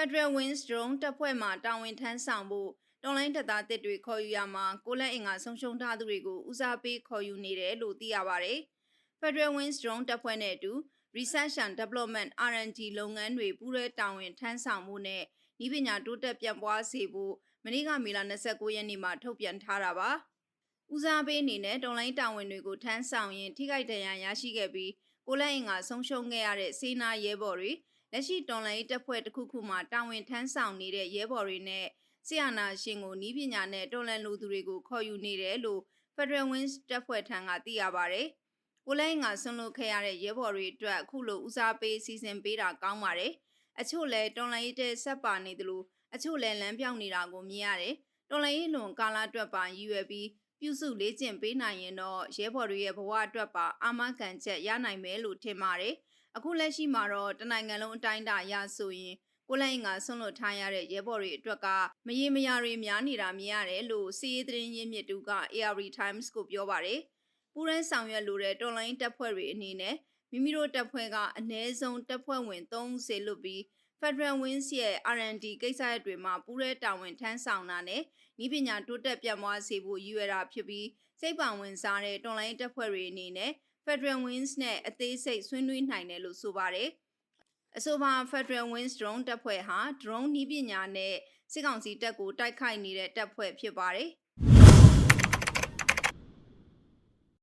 Federal Wings Drone တပ်ဖွဲ့မှတာဝန်ထမ်းဆောင်ဖို့တော်လိုင်းတပ်သားတစ်တွေခေါ်ယူရမှာကိုလက်အင်္ဂါဆုံးရှုံးထားသူတွေကိုဦးစားပေးခေါ်ယူနေတယ်လို့သိရပါတယ်။ Federal Wings Drone တပ်ဖွဲ့နဲ့အတူ Research and Development R&D လုပ်ငန်းတွေပူးရဲတာဝန်ထမ်းဆောင်မှုနဲ့ဤပညာတိုးတက်ပြန့်ပွားစေဖို့မနေ့ကမေလ29ရက်နေ့မှာထုတ်ပြန်ထားတာပါ။ဦးစားပေးအနေနဲ့တော်လိုင်းတာဝန်တွေကိုထမ်းဆောင်ရင်ထိခိုက်ဒဏ်ရာရရှိခဲ့ပြီးကိုလက်အင်္ဂါဆုံးရှုံးခဲ့ရတဲ့စေနာရဲဘော်တွေ လက်ရှိတော်လိုင်းတပ်ဖွဲ့တစ်ခုခုမှတာဝန်ထမ်းဆောင်နေတဲ့ရဲဘော်တွေနဲ့ဆီယနာရှင်ကိုဤပညာနဲ့တော်လန်လူသူတွေကိုခေါ်ယူနေတယ်လို့ Federal Wings တပ်ဖွဲ့ထံကသိရပါဗျ။ကိုလိုင်းကဆွန့်လွတ်ခဲ့ရတဲ့ရဲဘော်တွေအတွက်အခုလိုဦးစားပေးစီစဉ်ပေးတာကောင်းပါတယ်။အချို့လဲတော်လိုင်းတဲ့ဆက်ပါနေသလိုအချို့လဲလမ်းပြောင်းနေတာကိုမြင်ရတယ်။တော်လိုင်းလွန်ကာလာအတွက်ပါရည်ရွယ်ပြီးပြုစုလေ့ကျင့်ပေးနိုင်ရင်တော့ရဲဘော်တွေရဲ့ဘဝအတွက်ပါအာမခံချက်ရနိုင်မယ်လို့ထင်ပါတယ်။ အခုလက်ရှိမှာတော့တနိုင်ငံလုံးအတိုင်းအတာရဆိုရင်ကိုလိုင်းကဆွန့်လွတ်ထားရတဲ့ရဲဘော်တွေအတွက်ကမရေမရာတွေများနေတာမြင်ရတယ်လို့စီးရေးသတင်းရင်းမြစ်တူက AR Times ကိုပြောပါတယ်။ပူရန်ဆောင်ရွက်လိုတဲ့တော်လိုင်းတပ်ဖွဲ့တွေအနေနဲ့မိမိတို့တပ်ဖွဲ့ကအ ਨੇ ဆုံးတပ်ဖွဲ့ဝင်30လွတ်ပြီး Federal Wings ရဲ့ R&D ကိစ္စရပ်တွေမှာပူးရဲတာဝန်ထမ်းဆောင်တာနဲ့ဤပညာတိုးတက်ပြန့်ပွားစေဖို့ရည်ရွယ်တာဖြစ်ပြီးစိတ်ပါဝင်စားတဲ့တော်လိုင်းတပ်ဖွဲ့တွေအနေနဲ့ Federal Wings နဲ့အသေးစိတ်ဆွေးနွေးနိုင်တယ်လို့ဆိုပါတယ်။အဆိုပါ Federal Wings Drone တပ်ဖွဲ့ဟာ drone နည်းပညာနဲ့စစ်ကောင်စီတပ်ကိုတိုက်ခိုက်နေတဲ့တပ်ဖွဲ့ဖြစ်ပါတယ်။